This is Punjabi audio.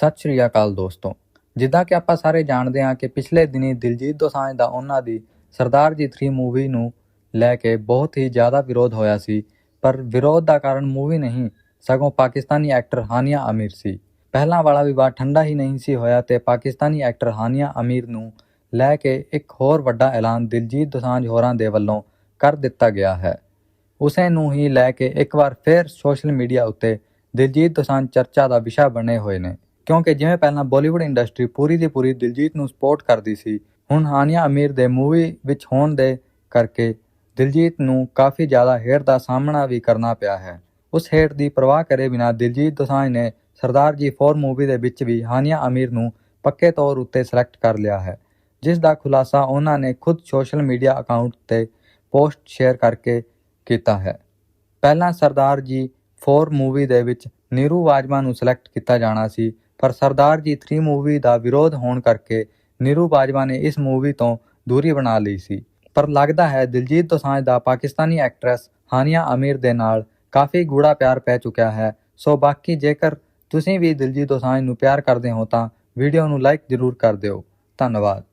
ਸਤਿ ਸ਼੍ਰੀ ਅਕਾਲ ਦੋਸਤੋ। ਜਿੱਦਾਂ ਕਿ ਆਪਾਂ ਸਾਰੇ ਜਾਣਦੇ ਹਾਂ ਕਿ ਪਿਛਲੇ ਦਿਨੀ ਦਿਲਜੀਤ ਦੋਸਾਂਝ ਦਾ ਉਹਨਾਂ ਦੀ ਸਰਦਾਰ ਜੀ 3 ਮੂਵੀ ਨੂੰ ਲੈ ਕੇ ਬਹੁਤ ਹੀ ਜ਼ਿਆਦਾ ਵਿਰੋਧ ਹੋਇਆ ਸੀ। ਪਰ ਵਿਰੋਧ ਦਾ ਕਾਰਨ ਮੂਵੀ ਨਹੀਂ, ਸਗੋਂ ਪਾਕਿਸਤਾਨੀ ਐਕਟਰ ਹਾਨੀਆ ਅਮੀਰ ਸੀ। ਪਹਿਲਾਂ ਵਾਲਾ ਵਿਵਾਦ ਠੰਡਾ ਹੀ ਨਹੀਂ ਸੀ ਹੋਇਆ ਤੇ ਪਾਕਿਸਤਾਨੀ ਐਕਟਰ ਹਾਨੀਆ ਅਮੀਰ ਨੂੰ ਲੈ ਕੇ ਇੱਕ ਹੋਰ ਵੱਡਾ ਐਲਾਨ ਦਿਲਜੀਤ ਦੋਸਾਂਝ ਹੋਰਾਂ ਦੇ ਵੱਲੋਂ ਕਰ ਦਿੱਤਾ ਗਿਆ ਹੈ। ਉਸੇ ਨੂੰ ਹੀ ਲੈ ਕੇ ਇੱਕ ਵਾਰ ਫਿਰ ਸੋਸ਼ਲ ਮੀਡੀਆ ਉੱਤੇ ਦਿਲਜੀਤ ਦੋਸਾਂਝ ਚਰਚਾ ਦਾ ਵਿਸ਼ਾ ਬਣੇ ਹੋਏ ਨੇ। ਕਿਉਂਕਿ ਜਿਵੇਂ ਪਹਿਲਾਂ ਬਾਲੀਵੁੱਡ ਇੰਡਸਟਰੀ ਪੂਰੀ ਦੀ ਪੂਰੀ ਦਿਲਜੀਤ ਨੂੰ ਸਪੋਰਟ ਕਰਦੀ ਸੀ, ਹੁਣ ਹਾਨੀਆ ਅਮੀਰ ਦੇ ਮੂਵੀ ਵਿੱਚ ਹੋਣ ਦੇ ਕਰਕੇ ਦਿਲਜੀਤ ਨੂੰ ਕਾਫੀ ਜ਼ਿਆਦਾ ਹੇਠ ਦਾ ਸਾਹਮਣਾ ਵੀ ਕਰਨਾ ਪਿਆ ਹੈ। ਉਸ ਹੇਠ ਦੀ ਪਰਵਾਹ ਕਰੇ ਬਿਨਾ ਦਿਲਜੀਤ ਦੋਸਾਂਝ ਨੇ ਸਰਦਾਰ ਜੀ 4 ਮੂਵੀ ਦੇ ਵਿੱਚ ਵੀ ਹਾਨੀਆ ਅਮੀਰ ਨੂੰ ਪੱਕੇ ਤੌਰ ਉੱਤੇ ਸਿਲੈਕਟ ਕਰ ਲਿਆ ਹੈ, ਜਿਸ ਦਾ ਖੁਲਾਸਾ ਉਹਨਾਂ ਨੇ ਖੁਦ ਸੋਸ਼ਲ ਮੀਡੀਆ ਅਕਾਊਂਟ ਤੇ ਪੋਸਟ ਸ਼ੇਅਰ ਕਰਕੇ ਕੀਤਾ ਹੈ। ਪਹਿਲਾਂ ਸਰਦਾਰ ਜੀ 4 ਮੂਵੀ ਦੇ ਵਿੱਚ ਨੀਰੂ ਬਾਜਵਾ ਨੂੰ ਸਿਲੈਕਟ ਕੀਤਾ ਜਾਣਾ ਸੀ ਪਰ ਸਰਦਾਰ ਜੀ 3 ਮੂਵੀ ਦਾ ਵਿਰੋਧ ਹੋਣ ਕਰਕੇ ਨੀਰੂ ਬਾਜਵਾ ਨੇ ਇਸ ਮੂਵੀ ਤੋਂ ਦੂਰੀ ਬਣਾ ਲਈ ਸੀ। ਪਰ ਲੱਗਦਾ ਹੈ ਦਿਲਜੀਤ ਦੋਸਾਂਝ ਦਾ ਪਾਕਿਸਤਾਨੀ ਐਕਟਰੈਸ ਹਾਨੀਆ ਅਮੀਰ ਦੇ ਨਾਲ ਕਾਫੀ ਗੂੜਾ ਪਿਆਰ ਪੈ ਚੁੱਕਿਆ ਹੈ। ਸੋ ਬਾਕੀ ਜੇਕਰ ਤੁਸੀਂ ਵੀ ਦਿਲਜੀਤ ਦੋਸਾਂਝ ਨੂੰ ਪਿਆਰ ਕਰਦੇ ਹੋ ਤਾਂ ਵੀਡੀਓ ਨੂੰ ਲਾਈਕ ਜ਼ਰੂਰ ਕਰ ਦਿਓ। ਧੰਨਵਾਦ।